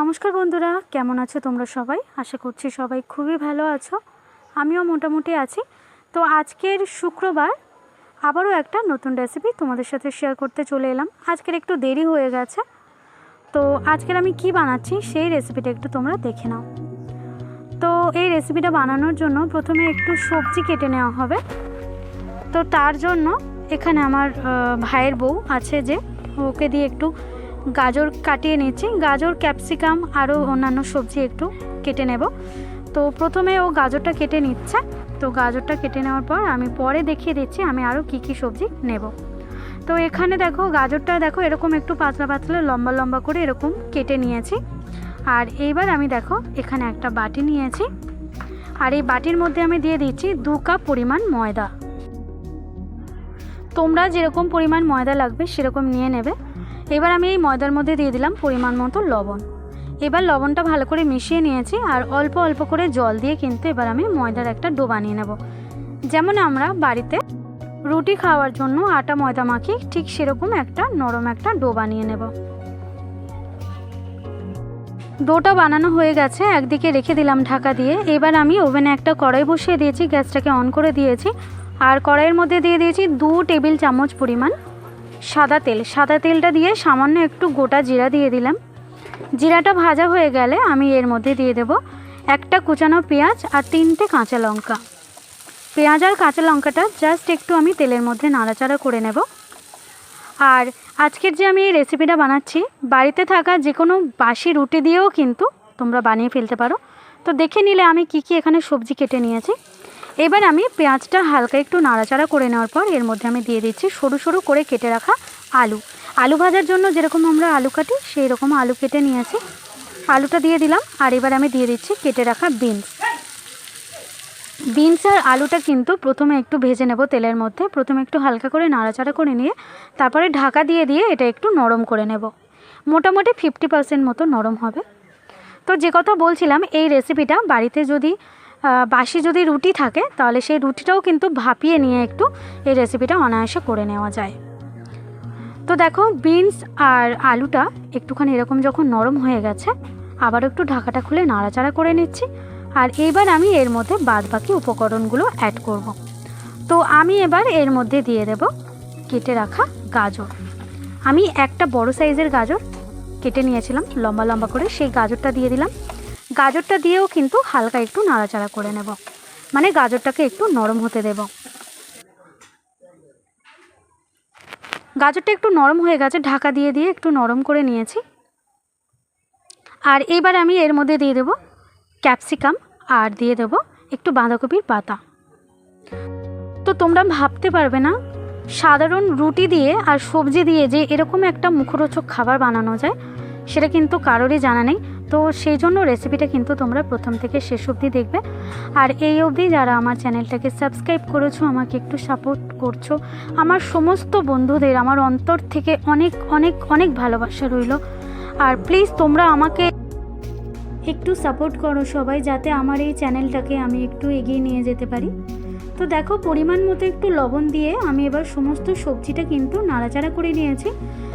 নমস্কার বন্ধুরা, কেমন আছো তোমরা সবাই? আশা করছি সবাই খুবই ভালো আছো। আমিও মোটামুটি আছি। তো আজকের শুক্রবার আবারও একটা নতুন রেসিপি তোমাদের সাথে শেয়ার করতে চলে এলাম। আজকের একটু দেরি হয়ে গেছে। তো আজকের আমি কি বানাচ্ছি সেই রেসিপিটা একটু তোমরা দেখে নাও। তো এই রেসিপিটা বানানোর জন্য প্রথমে একটু সবজি কেটে নেওয়া হবে। তো তার জন্য এখানে আমার ভাইয়ের বউ আছে যে, ওকে দিয়ে একটু গাজর কাটিয়ে নিচ্ছি। গাজর, ক্যাপসিকাম আরও অন্যান্য সবজি একটু কেটে নেব। তো প্রথমে ও গাজরটা কেটে নিচ্ছে। তো গাজরটা কেটে নেওয়ার পর আমি পরে দেখিয়ে দিচ্ছি আমি আরও কী কী সবজি নেব। তো এখানে দেখো গাজরটা দেখো এরকম একটু পাতলা পাতলা, লম্বা লম্বা করে এরকম কেটে নিয়েছি। আর এইবার আমি দেখো এখানে একটা বাটি নিয়েছি। আর এই বাটির মধ্যে আমি দিয়ে দিচ্ছি দু কাপ পরিমাণ ময়দা। তোমরা যেরকম পরিমাণ ময়দা লাগবে সেরকম নিয়ে নেবে। এবার আমি এই ময়দার মধ্যে দিয়ে দিলাম পরিমাণ মতো লবণ। এবার লবণটা ভালো করে মিশিয়ে নিয়েছি আর অল্প অল্প করে জল দিয়ে কিন্তু এবার আমি ময়দার একটা ডো বানিয়ে নেব। যেমন আমরা বাড়িতে রুটি খাওয়ার জন্য আটা ময়দা মাখি ঠিক সেরকম একটা নরম একটা ডো বানিয়ে নেব। ডোটা বানানো হয়ে গেছে, একদিকে রেখে দিলাম ঢাকা দিয়ে। এবার আমি ওভেনে একটা কড়াই বসিয়ে দিয়েছি, গ্যাসটাকে অন করে দিয়েছি। আর কড়াইয়ের মধ্যে দিয়ে দিয়েছি দু টেবিল চামচ পরিমাণ সাদা তেল, সাদা তেলটা দিয়ে সামান্য একটু গোটা জিরা দিয়ে দিলাম। জিরাটা ভাজা হয়ে গেলে আমি এর মধ্যে দিয়ে দেব একটা কুচানো পেঁয়াজ আর তিনটে কাঁচা লঙ্কা। পেঁয়াজ আর কাঁচা লঙ্কাটা জাস্ট একটু আমি তেলের মধ্যে নাড়াচাড়া করে নেব। আর আজকের যে আমি এই রেসিপিটা বানাচ্ছি, বাড়িতে থাকা যে কোনো বাসি রুটি দিয়েও কিন্তু তোমরা বানিয়ে ফেলতে পারো। তো দেখে নিলে আমি কি কি এখানে সবজি কেটে নিয়েছি। এবার আমি পেঁয়াজটা হালকা একটু নাড়াচাড়া করে নেওয়ার পর এর মধ্যে আমি দিয়ে দিচ্ছি সরু সরু করে কেটে রাখা আলু। আলু ভাজার জন্য যেরকম আমরা আলু কাটি সেই রকম আলু কেটে নিয়েছি। আলুটা দিয়ে দিলাম, আর এবার আমি দিয়ে দিচ্ছি কেটে রাখা বিনস। বিনস আর আলুটা কিন্তু প্রথমে একটু ভেজে নেব তেলের মধ্যে। প্রথমে একটু হালকা করে নাড়াচাড়া করে নিয়ে তারপরে ঢাকা দিয়ে দিয়ে এটা একটু নরম করে নেব। মোটামুটি ফিফটি পার্সেন্ট মতো নরম হবে। তো যে কথা বলছিলাম, এই রেসিপিটা বাড়িতে যদি বাসি যদি রুটি থাকে, তাহলে সেই রুটিটাও কিন্তু ভাপিয়ে নিয়ে একটু এই রেসিপিটা অনায়াসে করে নেওয়া যায়। তো দেখো বিনস আর আলুটা একটুখানি এরকম যখন নরম হয়ে গেছে আবার একটু ঢাকাটা খুলে নাড়াচাড়া করে নিচ্ছি। আর এবার আমি এর মধ্যে বাদ বাকি উপকরণগুলো অ্যাড করব। তো আমি এবার এর মধ্যে দিয়ে দেব কেটে রাখা গাজর। আমি একটা বড় সাইজের গাজর কেটে নিয়েছিলাম, লম্বা লম্বা করে, সেই গাজরটা দিয়ে দিলাম। গাজরটা দিয়েও কিন্তু হালকা একটু নাড়াচাড়া করে নেব। মানে গাজরটাকে একটু নরম হতে দেব। গাজরটা একটু নরম হয়ে গেছে, ঢাকা দিয়ে দিয়ে একটু নরম করে নিয়েছি। আর এইবার আমি এর মধ্যে দিয়ে দেব ক্যাপসিকাম আর দিয়ে দেব একটু বাঁধাকপির পাতা। তো তোমরা ভাবতে পারবে না, সাধারণ রুটি দিয়ে আর সবজি দিয়ে যে এরকম একটা মুখরোচক খাবার বানানো যায়, সেটা কিন্তু কারোরই জানা নেই। তো সেই জন্য রেসিপিটা কিন্তু তোমরা প্রথম থেকে শেষ অবধি দেখবে। আর এই অবধি যারা আমার চ্যানেলটাকে সাবস্ক্রাইব করেছ, আমাকে একটু সাপোর্ট করছ, আমার সমস্ত বন্ধুদের, আমার অন্তর থেকে অনেক অনেক অনেক ভালোবাসা রইল। আর প্লিজ তোমরা আমাকে একটু সাপোর্ট করো সবাই, যাতে আমার এই চ্যানেলটাকে আমি একটু এগিয়ে নিয়ে যেতে পারি। তো দেখো, পরিমাণ মতো একটু লবণ দিয়ে আমি এবার সমস্ত সবজিটা কিন্তু নাড়াচাড়া করে নিয়েছি।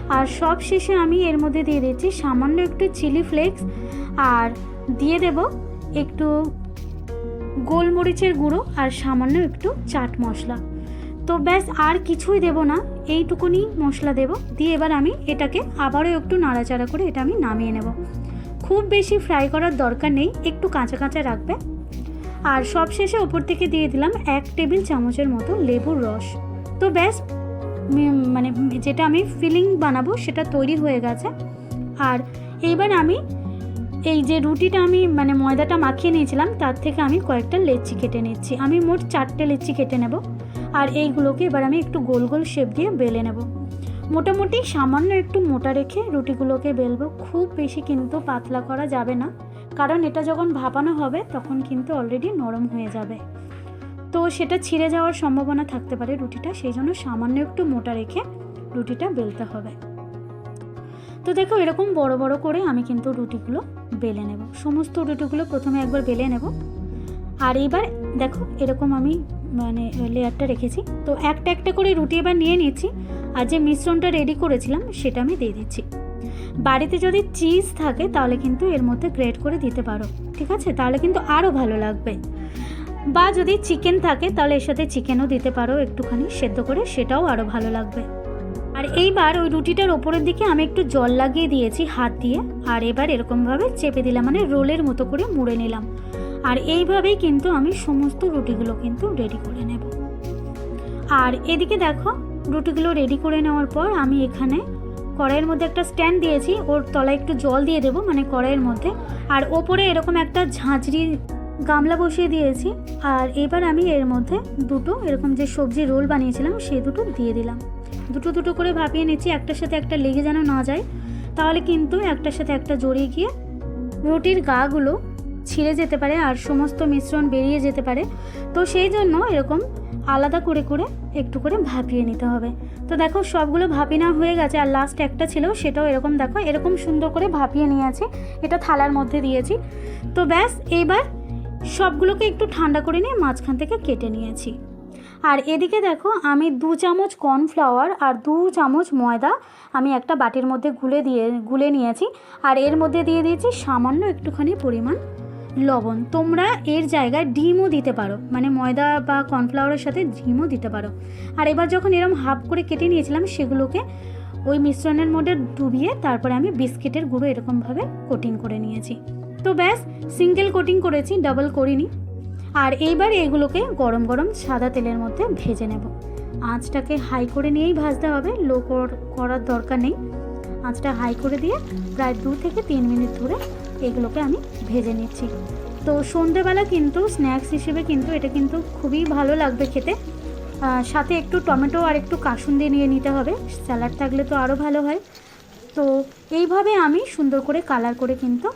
আর সব শেষে আমি এর মধ্যে দিয়ে দিচ্ছি সামান্য একটু চিলি ফ্লেক্স আর দিয়ে দেব একটু গোলমরিচের গুঁড়ো আর সামান্য একটু চাট মশলা। তো ব্যাস, আর কিছুই দেব না, এইটুকুনি মশলা দেব। দিয়ে এবার আমি এটাকে আবারও একটু নাড়াচাড়া করে এটা আমি নামিয়ে নেব। খুব বেশি ফ্রাই করার দরকার নেই, একটু কাঁচা কাঁচা রাখবে। আর সবশেষে ওপর থেকে দিয়ে দিলাম এক টেবিল চামচের মতো লেবুর রস। তো ব্যাস মানে যেটা আমি ফিলিং বানাবো সেটা তৈরি হয়ে গেছে। আর এইবার আমি এই যে রুটিটা আমি মানে ময়দাটা মাখিয়ে নিয়েছিলাম, তার থেকে আমি কয়েকটা লেচি কেটে নিচ্ছি। আমি মোট চারটে লেচি কেটে নেব। আর এইগুলোকে এবার আমি একটু গোল গোল শেপ দিয়ে বেলে নেব। মোটামুটি সামান্য একটু মোটা রেখে রুটিগুলোকে বেলবো। খুব বেশি কিন্তু পাতলা করা যাবে না। কারণ এটা যখন ভাপানো হবে, তখন কিন্তু অলরেডি নরম হয়ে যাবে। তো সেটা ছিঁড়ে যাওয়ার সম্ভাবনা থাকতে পারে রুটিটা, সেই জন্য সামান্য একটু মোটা রেখে রুটিটা বেলতে হবে। তো দেখো এরকম বড় বড় করে আমি কিন্তু রুটিগুলো বেলে নেব। সমস্ত রুটিগুলো প্রথমে একবার বেলে নেব। আর এইবার দেখো এরকম আমি মানে লেয়ারটা রেখেছি। তো একটা একটা করে রুটি এবার নিয়ে নিয়েছি আর যে মিশ্রণটা রেডি করেছিলাম সেটা আমি দিয়ে দিচ্ছি। বাড়িতে যদি চিজ থাকে তাহলে কিন্তু এর মধ্যে গ্রেট করে দিতে পারো, ঠিক আছে? তাহলে কিন্তু আরও ভালো লাগবে। বা যদি চিকেন থাকে, তাহলে এর সাথে চিকেনও দিতে পারো একটুখানি, সেদ্ধ করে সেটাও আরও ভালো লাগবে। আর এইবার ওই রুটিটার ওপরের দিকে আমি একটু জল লাগিয়ে দিয়েছি হাত দিয়ে, আর এবার এরকমভাবে চেপে দিলাম মানে রোলের মতো করে মুড়ে নিলাম। আর এইভাবেই কিন্তু আমি সমস্ত রুটিগুলো কিন্তু রেডি করে নেব। আর এদিকে দেখো, রুটিগুলো রেডি করে নেওয়ার পর আমি এখানে কড়াইয়ের মধ্যে একটা স্ট্যান্ড দিয়েছি, ওর তলায় একটু জল দিয়ে দেবো মানে কড়াইয়ের মধ্যে। আর ওপরে এরকম একটা ঝাঁঝরি গামলা বসিয়ে দিয়েছি আর এবার আমি এর মধ্যে দুটো এরকম যে সবজি রোল বানিয়েছিলাম সেই দুটো দিয়ে দিলাম। দুটো দুটো করে ভাপিয়ে নিচ্ছি, একটার সাথে একটা লেগে যেন না যায়, তাহলে কিন্তু একটার সাথে একটা জড়িয়ে গিয়ে রুটির গাগুলো ছিঁড়ে যেতে পারে আর সমস্ত মিশ্রণ বেরিয়ে যেতে পারে। তো সেই জন্য এরকম আলাদা করে করে একটু করে ভাপিয়ে নিতে হবে। তো দেখো সবগুলো ভাপি না হয়ে গেছে আর লাস্ট একটা ছিল, সেটাও এরকম দেখো, এরকম সুন্দর করে ভাপিয়ে নিয়েছি এটা থালার মধ্যে দিয়েছি। তো ব্যাস এবার সবগুলোকে একটু ঠান্ডা করে নিয়ে মাঝখান থেকে কেটে নিয়েছি। আর এদিকে দেখো, আমি দু চামচ কর্নফ্লাওয়ার আর দু চামচ ময়দা আমি একটা বাটির মধ্যে গুলে দিয়ে, গুলে নিয়েছি। আর এর মধ্যে দিয়ে দিয়েছি সামান্য একটুখানি পরিমাণ লবণ। তোমরা এর জায়গায় ডিমও দিতে পারো মানে ময়দা বা কর্নফ্লাওয়ারের সাথে ডিমও দিতে পারো। আর এবার যখন এরম হাফ করে কেটে নিয়েছিলাম সেগুলোকে ওই মিশ্রণের মধ্যে ডুবিয়ে তারপরে আমি বিস্কিটের গুঁড়ো এরকমভাবে কোটিং করে নিয়েছি। তো ব্যাস সিঙ্গেল কোটিং করেছি ডাবল করিনি। আর এইবার এগুলোকে গরম গরম সাদা তেলের মধ্যে ভেজে নেব। আঁচটাকে হাই করে নিয়েই ভাজতে হবে লো করার দরকার নেই। আঁচটা হাই করে দিয়ে প্রায় দু থেকে তিন মিনিট ধরে এগুলোকে আমি ভেজে নিচ্ছি। তো সন্ধেবেলা কিন্তু স্ন্যাক্স হিসেবে কিন্তু এটা কিন্তু খুবই ভালো লাগবে খেতে। সাথে একটু টমেটো আর একটু কাসুন দিয়ে নিয়ে নিতে হবে, স্যালাড থাকলে তো আরও ভালো হয়। তো এইভাবে আমি সুন্দর করে কালার করে কিন্তু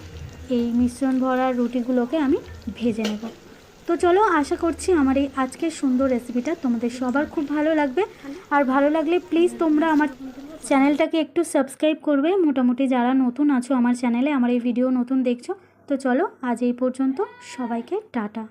এই মিশ্রণ ভরা রুটিগুলোকে আমি ভেজে নেব। তো চলো আশা করছি আমার এই আজকের সুন্দর রেসিপিটা তোমাদের সবার খুব ভালো লাগবে। আর ভালো লাগলে প্লিজ তোমরা আমার চ্যানেলটাকে একটু সাবস্ক্রাইব করবে। মোটামুটি যারা নতুন আছো আমার চ্যানেলে আমার এই ভিডিও নতুন দেখছ। তো চলো আজ এই পর্যন্ত সবাইকে টাটা।